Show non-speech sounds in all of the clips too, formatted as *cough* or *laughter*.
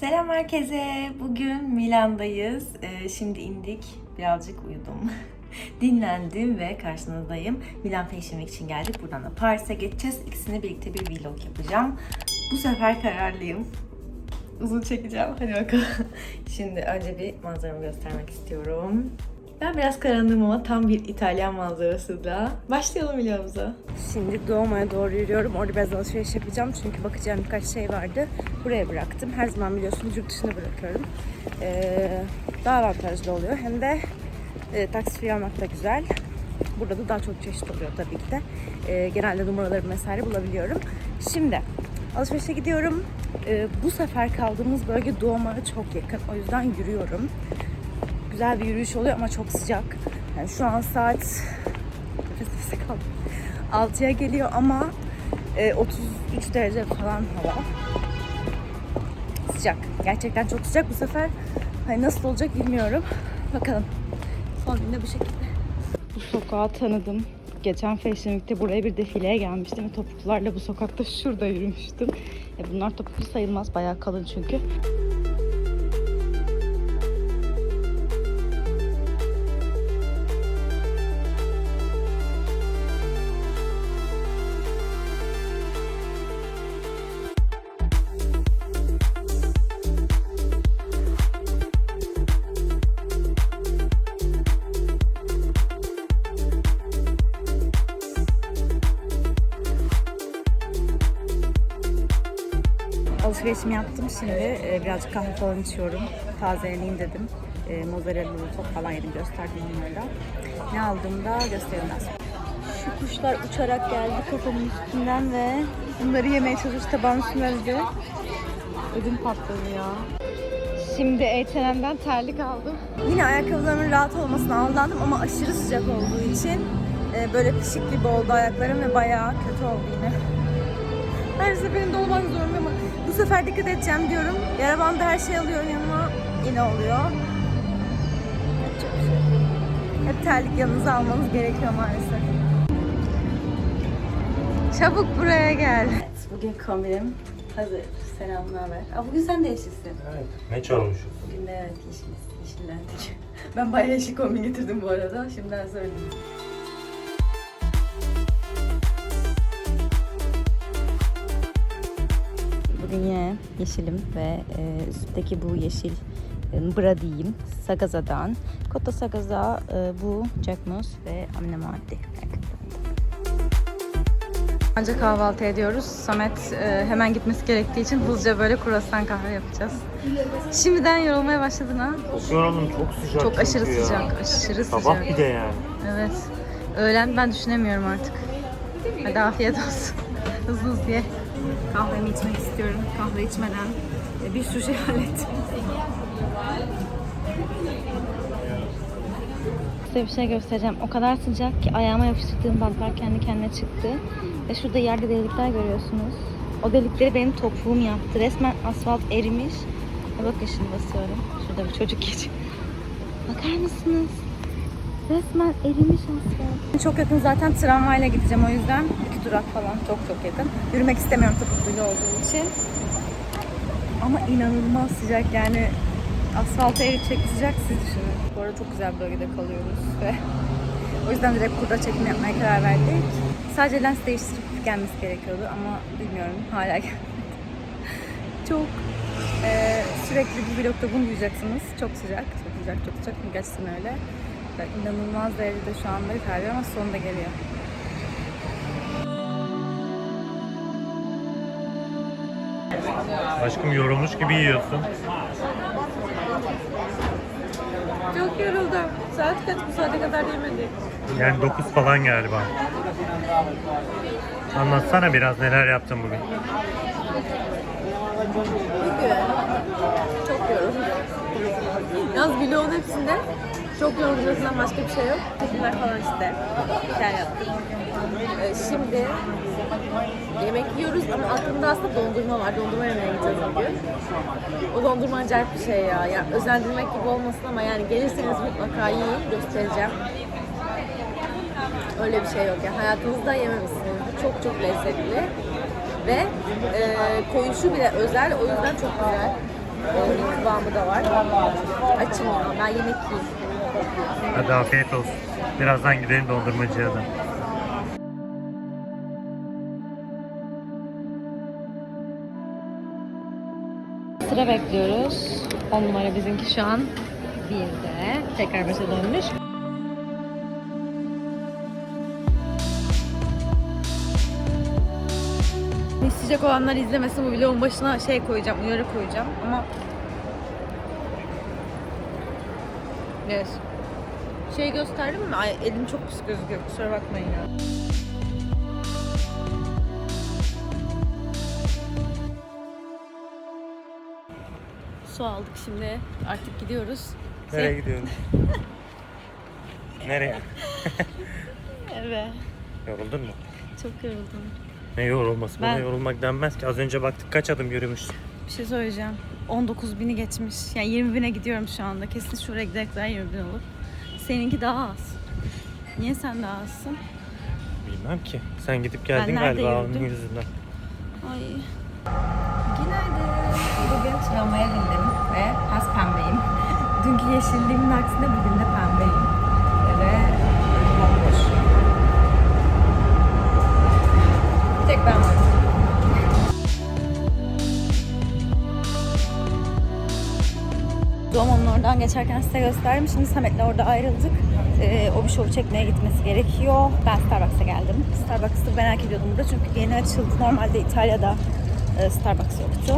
Selam herkese. Bugün Milan'dayız. Ee, şimdi indik. Birazcık uyudum. *laughs* Dinlendim ve karşınızdayım. Milan Fashion Week için geldik. Buradan da Paris'e geçeceğiz. İkisini birlikte bir vlog yapacağım. Bu sefer kararlıyım. Uzun çekeceğim. Hadi bakalım. *laughs* Şimdi önce bir manzaramı göstermek istiyorum. Ben biraz karanlığım ama tam bir İtalyan manzarası da. Başlayalım vlogumuza. Şimdi Duomo'ya doğru yürüyorum. Orada biraz alışveriş yapacağım. Çünkü bakacağım birkaç şey vardı. Buraya bıraktım. Her zaman biliyorsunuz yurt dışına bırakıyorum. Ee, daha avantajlı oluyor. Hem de e, taksi free almak da güzel. Burada da daha çok çeşit oluyor tabii ki de. Ee, genelde numaraları vesaire bulabiliyorum. Şimdi alışverişe gidiyorum. Ee, bu sefer kaldığımız bölge Duomo'ya çok yakın. O yüzden yürüyorum güzel bir yürüyüş oluyor ama çok sıcak. Yani şu an saat nefes nefese kaldım. 6'ya geliyor ama e, 33 derece falan hava. Sıcak. Gerçekten çok sıcak. Bu sefer hani nasıl olacak bilmiyorum. Bakalım. Son günde bu şekilde. Bu sokağı tanıdım. Geçen Fashion Week'te buraya bir defileye gelmiştim ve topuklularla bu sokakta şurada yürümüştüm. E bunlar topuklu sayılmaz. Bayağı kalın çünkü. Alışverişimi yaptım şimdi. Ee, birazcık kahve falan içiyorum. Tazeleyeyim dedim. Ee, mozzarella top falan yedim gösterdim onlarla. Ne aldığımda göstereyim ben. Şu kuşlar uçarak geldi kafamın üstünden ve bunları yemeye çalıştı tabağın üstüne öldü. Ödüm patladı ya. Şimdi H&M'den terlik aldım. Yine ayakkabılarımın rahat olmasına aldandım ama aşırı sıcak olduğu için e, böyle pişik gibi oldu ayaklarım ve bayağı kötü oldu yine. Her seferinde olmak zorunda ama bu sefer dikkat edeceğim diyorum. Yara bandı her şey alıyorum yanıma. Yine oluyor. Hep terlik yanınıza almanız gerekiyor maalesef. Çabuk buraya gel. Evet, bugün kombinim hazır. Selam, ne haber? Aa, bugün sen de yeşilsin. Evet. Meç olmuşuz. Bugün de evet yeşiliz. Yeşillendik. *laughs* Ben bayağı yeşil kombin getirdim bu arada. Şimdiden söyleyeyim. Yine yeşilim ve e, üstteki bu yeşil e, bra diyeyim Sagaza'dan. Kota Sagaza e, bu Jack Moss ve Amine Muaddi. Önce kahvaltı ediyoruz. Samet e, hemen gitmesi gerektiği için hızlıca böyle kruvasan kahve yapacağız. Şimdiden yorulmaya başladın ha? Çok yoruldum. Çok sıcak Çok aşırı çünkü ya. sıcak, aşırı Sabah sıcak. bir de yani. Evet. Öğlen ben düşünemiyorum artık. Hadi afiyet olsun. *laughs* hızlı hızlı ye. Kahvemi içmek istiyorum. Kahve içmeden e, bir sürü şey *laughs* hallettim. Size bir şey göstereceğim. O kadar sıcak ki ayağıma yapıştırdığım bantlar kendi kendine çıktı. Ve şurada yerde delikler görüyorsunuz. O delikleri benim topuğum yaptı. Resmen asfalt erimiş. Ve bakın şimdi basıyorum. Şurada bir çocuk geçiyor. Bakar mısınız? Resmen erimiş asfalt. Çok yakın zaten tramvayla gideceğim o yüzden. iki durak falan çok çok yakın. Yürümek istemiyorum topukluyla olduğum için. Ama inanılmaz sıcak yani asfalta eritecek bir sıcak siz düşünün. Bu arada çok güzel bölgede kalıyoruz ve *laughs* o yüzden direkt burada çekim yapmaya karar verdik. Sadece lens değiştirip gelmesi gerekiyordu ama bilmiyorum hala gelmedi. *laughs* çok eee, sürekli bu vlogda bunu duyacaksınız. Çok sıcak, çok sıcak, çok sıcak. Gerçekten öyle. Ve inanılmaz derecede şu anda terliyor ama sonunda geliyor. Aşkım yorulmuş gibi yiyorsun. Çok yoruldum. Saat kaç bu saate kadar yemedik. Yani 9 falan galiba. Anlatsana biraz neler yaptın bugün. Bugün çok yoruldum. Yalnız vlogun hepsinde çok yorulmasından başka bir şey yok. Çekimler falan işte. Hikaye yaptık. Ee, şimdi yemek yiyoruz ama aklımda aslında dondurma var. Dondurma yemeye gideceğiz bugün. O dondurma acayip bir şey ya. ya özendirmek gibi olmasın ama yani gelirseniz mutlaka yiyin. Göstereceğim. Öyle bir şey yok ya. Hayatınızda yememişsiniz. Çok çok lezzetli. Ve e, koyuşu bile özel. O yüzden çok güzel. devamı da var. Açım ya. Ben yemek yiyeyim. Hadi afiyet olsun. Birazdan gidelim dondurmacıya da. Sıra bekliyoruz. 10 numara bizimki şu an bir de. Tekrar başa dönmüş. İsteyecek olanlar izlemesin bu vlogun başına şey koyacağım, uyarı koyacağım ama Yes. Şey gösterdim mi? Ay elim çok pis gözüküyor. Kusura bakmayın ya. Su aldık şimdi. Artık gidiyoruz. Nereye gidiyorsun? *laughs* Nereye? *laughs* Evet. Yoruldun mu? Çok yoruldum. Ne yorulması? Buna Ben- yorulmak denmez ki. Az önce baktık kaç adım yürümüşsün. Bir şey söyleyeceğim. 19 bini geçmiş. Yani 20 bine gidiyorum şu anda. Kesin şuraya giderek daha 20 bin olur. Seninki daha az. Niye sen daha azsın? Bilmem ki. Sen gidip geldin Ben nerede galiba onun yürüdüm? yüzünden. Ay. Günaydın. Bugün tramvaya bindim ve has pembeyim. *laughs* Dünkü yeşilliğimin aksine bugün de pembeyim. Ve bomboş. Bir tek ben varım. Doğumanın oradan geçerken size gösterdim. Şimdi Samet'le orada ayrıldık. Ee, o bir show çekmeye gitmesi gerekiyor. Ben Starbucks'a geldim. Starbucks'ı merak ediyordum burada çünkü yeni açıldı. Normalde İtalya'da e, Starbucks yoktu.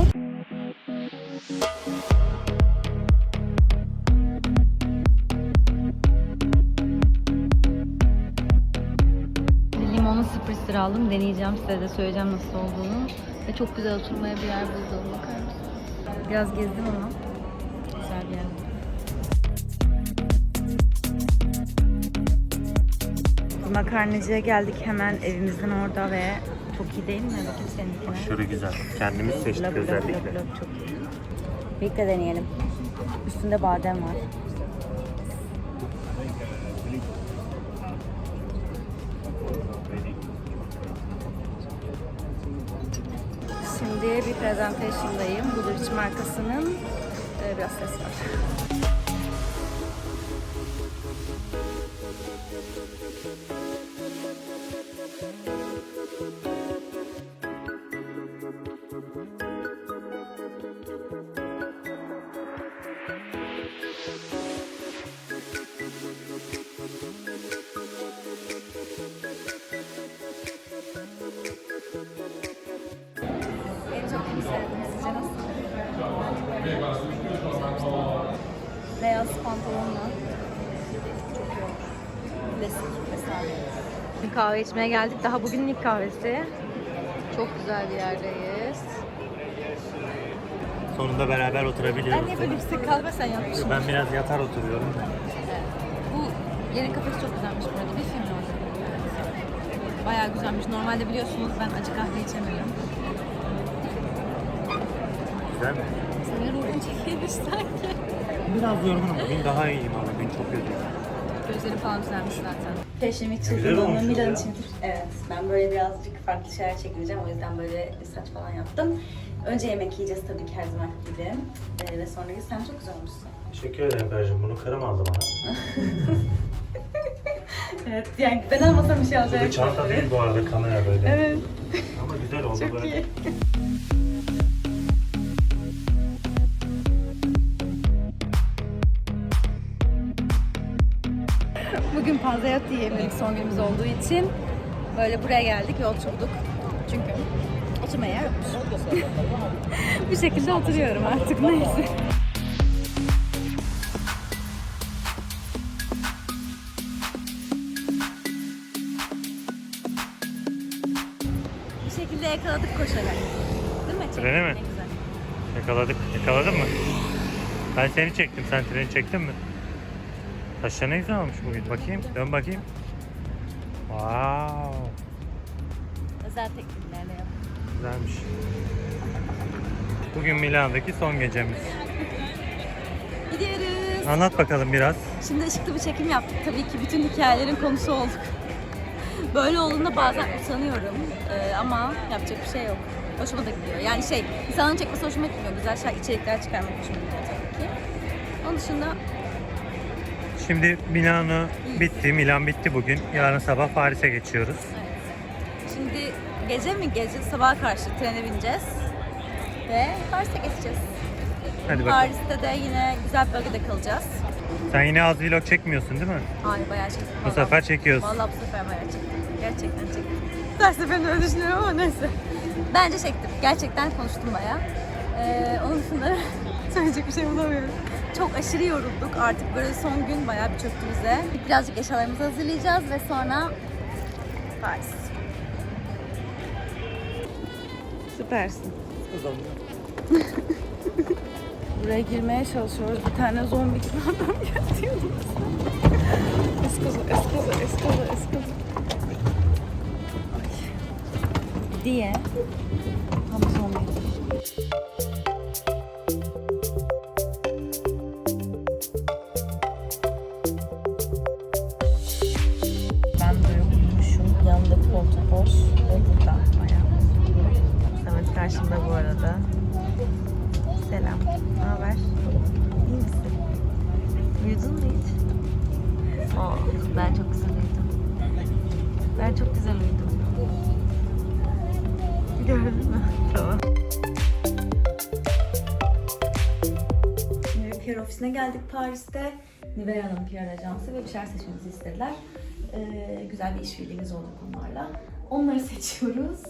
Limonlu spritzer aldım. Deneyeceğim size de söyleyeceğim nasıl olduğunu. Ve çok güzel oturmaya bir yer buldum. Bakar mısınız? Biraz gezdim ama Makarnacıya geldik hemen evimizin orada ve çok iyi değil mi? Bakayım seninkine. Aşırı güzel. Kendimiz seçtik löp özellikle. löp löp çok iyi. Birlikte deneyelim. Üstünde badem var. Şimdi bir presentation'dayım. Goodrich markasının e, biraz ses var. Klasik mesela. Kahve içmeye geldik. Daha bugünün ilk kahvesi. Çok güzel bir yerdeyiz. Sonunda beraber oturabiliyoruz. Ben niye böyle yüksek kahve sen yapmışsın? Ben biraz yatar oturuyorum. Bu yerin kafesi çok güzelmiş bu arada. Bir film oldu. Bayağı güzelmiş. Normalde biliyorsunuz ben acı kahve içemiyorum. Güzel mi? Senin ruhun çekilmiş sanki. Biraz yorgunum. Bugün daha iyiyim ama bugün çok kötüyüm. Gözleri falan düzelmiş zaten. Peşimi çılgınlığını olmuş Milan içindir. Evet, ben böyle birazcık farklı şeyler çekeceğim. O yüzden böyle saç falan yaptım. Önce yemek yiyeceğiz tabii ki her zaman gibi. Ee, ve sonra sen çok güzel olmuşsun. Teşekkür ederim Bercim. Bunu kıramazdı bana. *laughs* Evet, yani ben almasam bir şey Bu alacak. bir çanta değil bu arada kamera böyle. Evet. Ama güzel oldu Çok böyle. iyi. Bugün panzayat yiyemedik son günümüz olduğu için. Böyle buraya geldik, yol oturduk. Çünkü oturmaya yer yokmuş. *laughs* Bu şekilde oturuyorum artık neyse. Bir şekilde yakaladık koşarak. Değil mi? Çok Treni mi? Güzel. Yakaladık. Yakaladın mı? Ben seni çektim. Sen treni çektin mi? Taşlar ne güzel olmuş bugün. Bakayım. Dön bakayım. Wow. Özel tekniklerle yaptık. Güzelmiş. Bugün Milano'daki son gecemiz. Gidiyoruz. Anlat bakalım biraz. Şimdi ışıklı bir çekim yaptık. Tabii ki bütün hikayelerin konusu olduk. Böyle olduğunda bazen utanıyorum Ee, ama yapacak bir şey yok. Hoşuma da gidiyor. Yani şey, insanların çekmesi hoşuma gitmiyor. Güzel şey, içerikler çıkarmak hoşuma gidiyor tabii ki. Onun dışında Şimdi Milano bitti. Milan bitti bugün. Yarın sabah Paris'e geçiyoruz. şimdi gece mi gece sabaha karşı trene bineceğiz. Ve Paris'e geçeceğiz. Hadi bakalım. Paris'te de yine güzel bir bölgede kalacağız. Sen yine az vlog çekmiyorsun değil mi? Hayır bayağı çektim. Bu sefer çekiyorsun. Vallahi bu sefer bayağı çektim. Gerçekten çektim. Her seferinde öyle düşünüyorum ama neyse. Bence çektim. Gerçekten konuştum bayağı. Ee, onun dışında *laughs* söyleyecek bir şey bulamıyorum. Çok aşırı yorulduk. Artık böyle son gün bayağı bir çöktü bize. Birazcık eşyalarımızı hazırlayacağız ve sonra Paris. Süpersin. *laughs* Buraya girmeye çalışıyoruz. Bir tane zombi gibi *laughs* adam geldi eskaza, eskaza, eskaza. Ay. Diye. Tam zombi. Geldik Paris'te. Nivea'nın PR ajansı ve bir şeyler seçmemizi istediler. Ee, güzel bir işbirliğimiz oldu onlarla. Onları *laughs* seçiyoruz.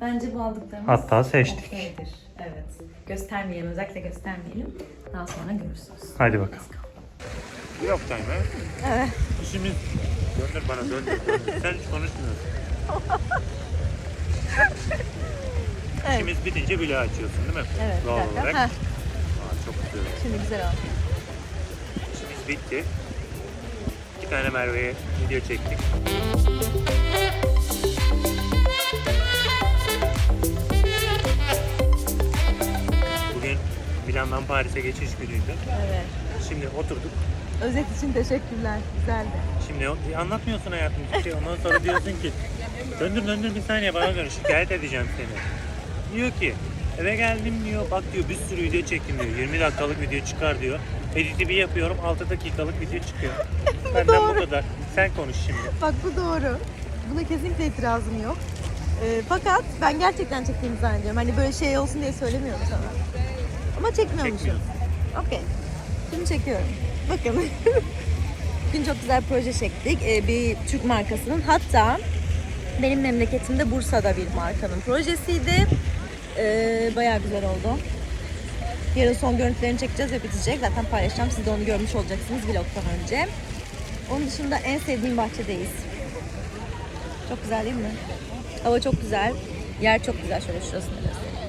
Bence bu aldıklarımız Hatta seçtik. okeydir. Evet. Göstermeyelim, özellikle göstermeyelim. Daha sonra görürsünüz. Hadi bakalım. Yok time Evet. İşimiz... Döndür bana döndür. döndür. Sen hiç konuşmuyorsun. İşimiz bitince bile açıyorsun değil mi? Evet, Doğal olarak. Aa, çok güzel. Şimdi güzel oldu. Bitti. İki tane Merve'ye video çektik. Bugün Milan'dan Paris'e geçiş günüydü. Evet. Şimdi oturduk. Özet için teşekkürler. Güzeldi. Şimdi o- anlatmıyorsun hayatım hiçbir şey. Ondan sonra diyorsun ki döndür döndür bir saniye bana dön şikayet edeceğim seni. Diyor ki eve geldim diyor bak diyor bir sürü video çektim diyor. 20 dakikalık video çıkar diyor. Editi bir yapıyorum 6 dakikalık video çıkıyor. *laughs* Benden bu kadar. Sen konuş şimdi. Bak bu doğru. Buna kesinlikle itirazım yok. Ee, fakat ben gerçekten çektiğimi zannediyorum. Hani böyle şey olsun diye söylemiyorum sana. Ama çekmiyormuşum. Çekmiyorsun. Okey. Şimdi çekiyorum. Bakın. *laughs* Bugün çok güzel proje çektik. Ee, bir Türk markasının. Hatta benim memleketimde Bursa'da bir markanın projesiydi. Ee, bayağı güzel oldu. Yarın son görüntülerini çekeceğiz ve bitecek. Zaten paylaşacağım. Siz de onu görmüş olacaksınız vlogtan önce. Onun dışında en sevdiğim bahçedeyiz. Çok güzel değil mi? Hava çok güzel. Yer çok güzel. Şöyle şurasını göstereyim.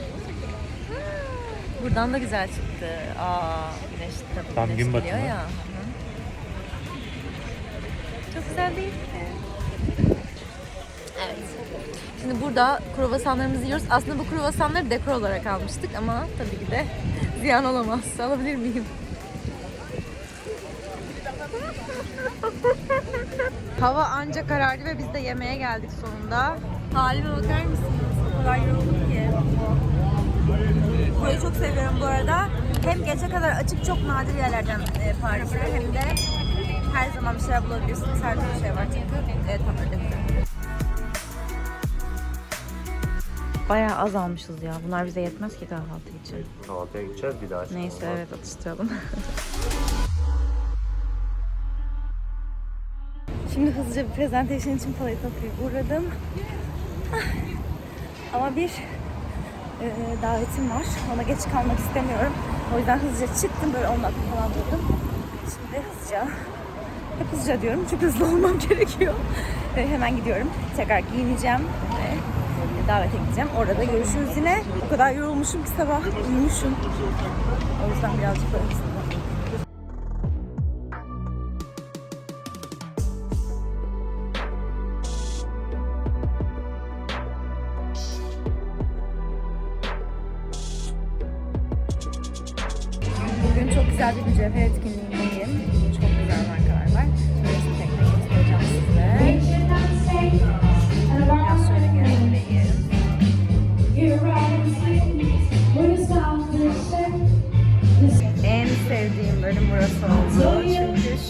Buradan da güzel çıktı. Aa, güneş tabii Tam güneş gün geliyor batımı. ya. Hı hı. Çok güzel değil mi? Evet. Şimdi burada kruvasanlarımızı yiyoruz. Aslında bu kruvasanları dekor olarak almıştık ama tabii ki de ziyan olamaz. Alabilir miyim? Hava anca karardı ve biz de yemeğe geldik sonunda. Halime bakar mısınız? O kadar yoruldum ki. Burayı çok seviyorum bu arada. Hem gece kadar açık çok nadir yerlerden e, Paris'te hem de her zaman bir şeyler bulabilirsiniz. Her türlü şey var çünkü. Evet, tam öyle Bayağı az almışız ya. Bunlar bize yetmez ki kahvaltı için. Kahvaltıya gideceğiz bir daha. Neyse evet atıştıralım. *laughs* Şimdi hızlıca bir presentation için Cafe'ye uğradım. Ah. Ama bir e, davetim var. Ona geç kalmak istemiyorum. O yüzden hızlıca çıktım. Böyle 10 dakika falan durdum. Şimdi hızlıca hep hızlıca diyorum çünkü hızlı *laughs* olmam gerekiyor. E, hemen gidiyorum. Tekrar giyineceğim ve davete gideceğim. Orada görüşürüz yine. O kadar yorulmuşum ki sabah uyumuşum. O yüzden birazcık böyle. Bugün çok güzel bir mücevher etkinliğindeyim.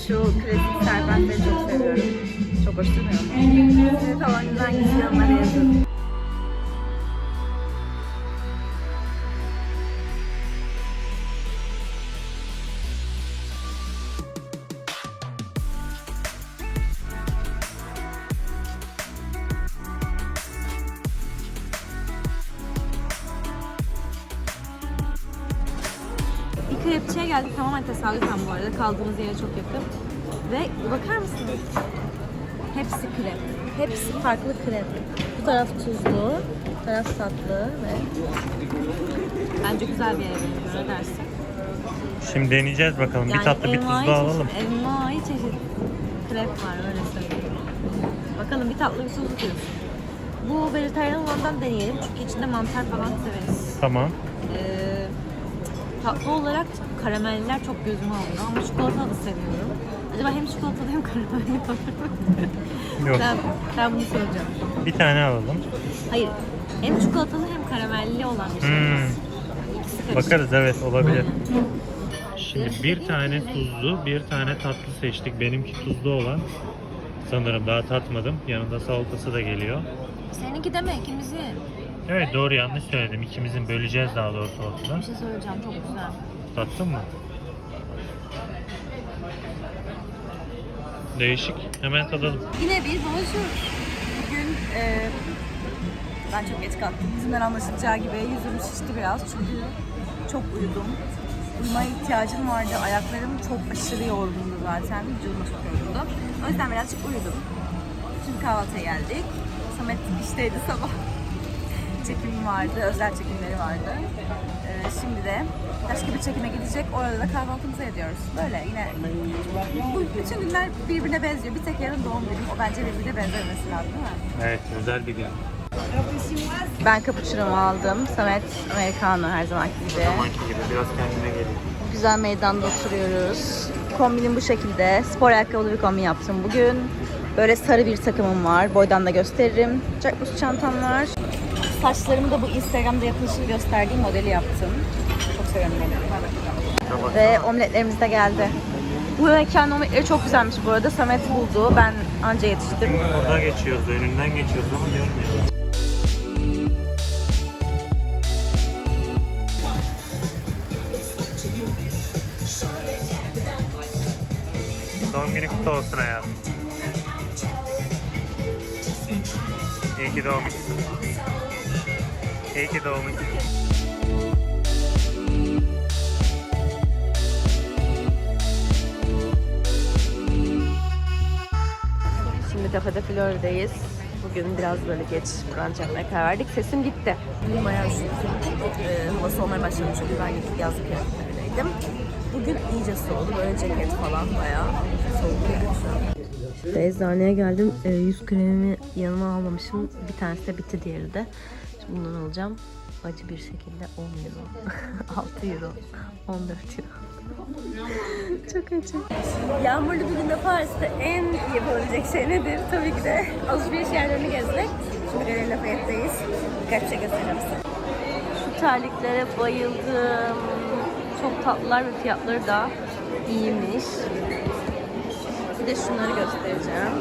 Şu klasik serbentleri çok seviyorum. Çok hoş durmuyor tavanınızdan hangisi yorumlara yazın. Bir krepçiye geldik tamamen tesadüfen bu arada. Kaldığımız yere çok yakın. Ve bakar mısınız? Hepsi krep. Hepsi farklı krep. Bu taraf tuzlu, bu taraf tatlı ve bence güzel bir yere benziyor. Ne dersin? Şimdi deneyeceğiz bakalım. bir tatlı bir tuzlu alalım. Çeşit, envai çeşit krep var öyle söyleyeyim. Bakalım bir tatlı bir tuzlu diyorsun. Bu vejetaryen olandan deneyelim çünkü içinde mantar falan severiz. Tamam. Ee, tatlı olarak karameller çok gözüme alıyor ama çikolata da seviyorum. Acaba hem çikolatalı hem karamelli olur? Yok. ben, ben bunu soracağım. Bir tane alalım. Hayır, hem çikolatalı hem karamelli olan bir şey. Hmm. İkisi. Bakarız evet olabilir. Şimdi bir tane tuzlu, bir tane tatlı seçtik. Benimki tuzlu olan. Sanırım daha tatmadım. Yanında salatası da geliyor. Seninki deme ikimizi. Evet doğru yanlış söyledim. İkimizin böleceğiz daha doğrusu ortada. Bir şey söyleyeceğim çok güzel. Tattın mı? Değişik. Hemen tadalım. Yine bir bonjour. Bugün e, ben çok geç kalktım. Yüzümden anlaşılacağı gibi yüzüm şişti biraz çünkü çok uyudum. Uyumaya ihtiyacım vardı. Ayaklarım çok aşırı yorgundu zaten. Vücudum çok yorgundu. O yüzden birazcık uyudum. Şimdi kahvaltıya geldik. Samet işteydi sabah. Çekimi vardı, özel çekimleri vardı. E, şimdi de başka bir çekime gidecek. Orada da kahvaltımızı ediyoruz. Böyle yine bu bütün günler birbirine benziyor. Bir tek yarın doğum günüm. O bence birbirine benzemesi lazım değil mi? Evet özel bir gün. Ben cappuccino aldım. Samet americano her zamanki gibi. Zamanki gibi biraz kendine gelin. Güzel meydanda oturuyoruz. Kombinim bu şekilde. Spor ayakkabılı bir kombin yaptım bugün. Böyle sarı bir takımım var. Boydan da gösteririm. Jackbus çantam var. Saçlarımı da bu Instagram'da yapılışını gösterdiğim modeli yaptım. Çok seviyorum. Ve omletlerimiz de geldi. Bu mekanın omletleri çok güzelmiş bu arada. Samet buldu. Ben anca yetiştim. Orada geçiyoruz, önünden geçiyoruz ama görmüyoruz. Doğum günü kutlu olsun hayatım. İyi ki doğmuşsun. İyi ki doğmuşsun. Şimdi Cafe Flor'dayız. Bugün biraz böyle geç brunch yapmaya karar verdik. Sesim gitti. Bugün bayağı üşüdüm. Ee, hava soğumaya başlamış çünkü ben gittik yazlık kıyafetlerindeydim. Bugün iyice soğudu. Böyle ceket falan bayağı soğuk yani şu an. Eczaneye geldim. E, yüz kremimi yanıma almamışım. Bir tanesi de bitti diğeri de. Bundan alacağım. Acı bir şekilde 10 euro. *laughs* 6 euro. 14 euro. *laughs* Çok acı. Yağmurlu bir günde Paris'te en iyi yapabilecek şey nedir? Tabii ki de alışveriş yerlerini gezmek. Şimdi Galeri Lafayette'deyiz. Birkaç bir şey göstereceğim size. Şu terliklere bayıldım. Çok tatlılar ve fiyatları da iyiymiş. Bir de şunları göstereceğim.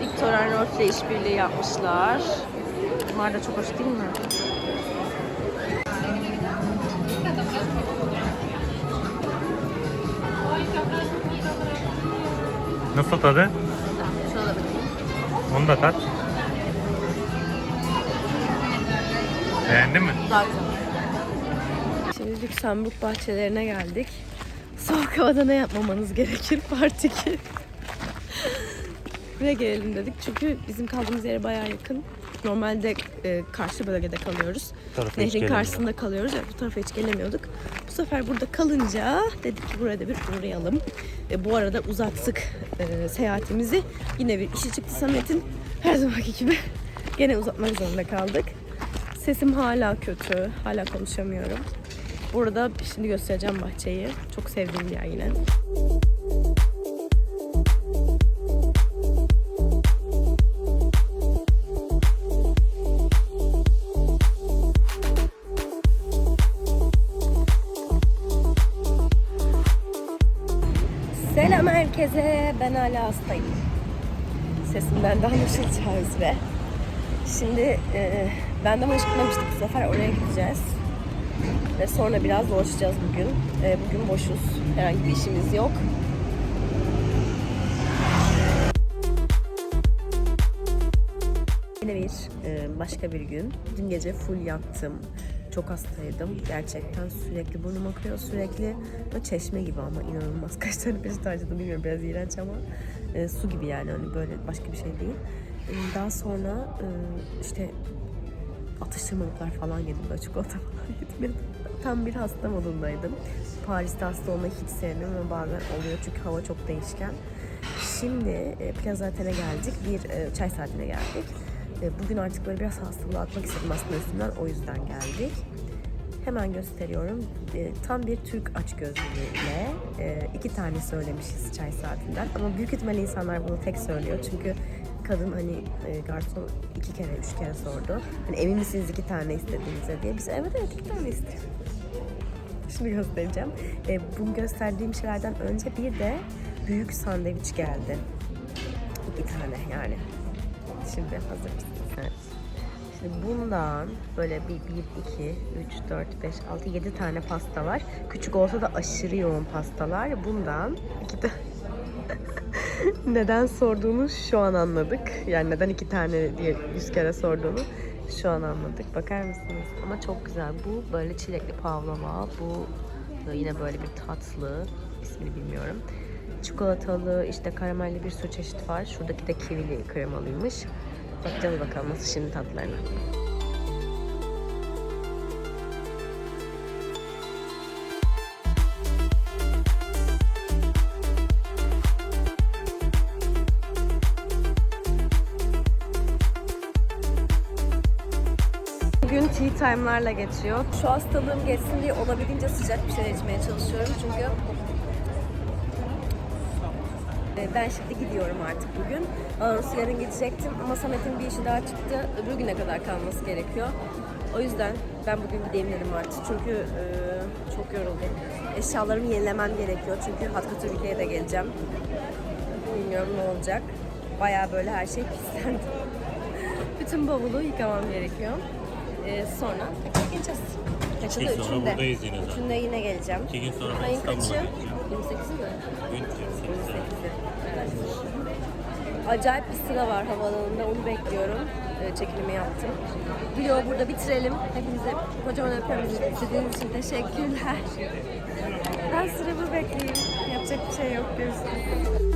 Victor Arnold ile işbirliği yapmışlar. Bunlar da çok hoş değil mi? Nasıl tadı? Şuna da bakayım. Onu da tat. Beğendin mi? Güzel. Şimdi Lüksemburg bahçelerine geldik. Soğuk havada ne yapmamanız gerekir? *laughs* Part 2. Buraya gelelim dedik çünkü bizim kaldığımız yere bayağı yakın. Normalde e, karşı bölgede kalıyoruz. Tarafa Nehrin karşısında kalıyoruz. Evet, bu tarafa hiç gelemiyorduk. Bu sefer burada kalınca dedik ki burada bir uğrayalım. E, bu arada uzattık e, seyahatimizi. Yine bir işi çıktı Samet'in. Her zamanki gibi *laughs* gene uzatmak zorunda kaldık. Sesim hala kötü. Hala konuşamıyorum. Burada şimdi göstereceğim bahçeyi. Çok sevdiğim bir yer yine. Hastayım. Sesimden de anlaşılacağı *laughs* üzere. Şimdi e, benden hoş gitmemiştik bu sefer. Oraya gideceğiz. Ve sonra biraz dolaşacağız bugün. E, bugün boşuz. Herhangi bir işimiz yok. Yine bir e, başka bir gün. Dün gece full yattım. Çok hastaydım. Gerçekten sürekli burnum akıyor. Sürekli böyle çeşme gibi ama inanılmaz. *laughs* Kaç tane peşit harcadım bilmiyorum. Biraz iğrenç ama e, su gibi yani. Hani böyle başka bir şey değil. E, daha sonra e, işte atıştırmalıklar falan yedim. Böyle çikolata *laughs* falan yedim. Tam bir hasta modundaydım. Paris'te hasta olmayı hiç sevmiyorum ama bazen oluyor çünkü hava çok değişken. Şimdi e, Plaza Atene geldik. Bir e, çay saatine geldik. E, bugün artık böyle biraz hastalığı atmak istedim aslında üstümden. O yüzden geldik. Hemen gösteriyorum. E, tam bir Türk açgözlülüğüyle e, iki tane söylemişiz çay saatinden. Ama büyük ihtimalle insanlar bunu tek söylüyor. Çünkü kadın hani e, garson iki kere, üç kere sordu. Hani emin misiniz iki tane istediğinize diye. Biz evet evet iki tane istedik. Şimdi göstereceğim. E, bu gösterdiğim şeylerden önce bir de büyük sandviç geldi. İki tane yani. Şimdi hazır mısınız? Evet. Şimdi bundan böyle bir, bir, iki, üç, dört, beş, altı, yedi tane pasta var. Küçük olsa da aşırı yoğun pastalar. Bundan iki tane *laughs* neden sorduğunu şu an anladık. Yani neden iki tane diye yüz kere sorduğunu şu an anladık. Bakar mısınız? Ama çok güzel. Bu böyle çilekli pavlova. Bu yine böyle bir tatlı. İsmini bilmiyorum. Çikolatalı, işte karamelli bir sürü çeşit var. Şuradaki de kivili kremalıymış. Bakacağız bakalım nasıl şimdi tatlarına. Bugün tea time'larla geçiyor. Şu hastalığım geçsin diye olabildiğince sıcak bir şey içmeye çalışıyorum çünkü ben şimdi gidiyorum artık bugün. Anonsu yarın gidecektim ama Samet'in bir işi daha çıktı. Öbür güne kadar kalması gerekiyor. O yüzden ben bugün gideyim dedim artık çünkü e, çok yoruldum. Eşyalarımı yenilemem gerekiyor çünkü Hatta Türkiye'ye de geleceğim. Bilmiyorum ne olacak. Bayağı böyle her şey *laughs* pislendi. Bütün bavulu yıkamam gerekiyor. Ee, sonra tekrar geleceğiz. Kaçında? İki gün sonra Üçünde. buradayız yine zaten. Üçünde yine geleceğim. İki gün sonra ben Ayın İstanbul'a kaçı? geleceğim. 28'i mi? Gün 28'de. 28'i. Evet. Acayip bir sıra var havaalanında. Onu bekliyorum. Ee, çekilimi yaptım. Vlogu burada bitirelim. Hepinize kocaman öpüyorum. İzlediğiniz için teşekkürler. Ben sıramı bekleyeyim. Yapacak bir şey yok. Görüşürüz.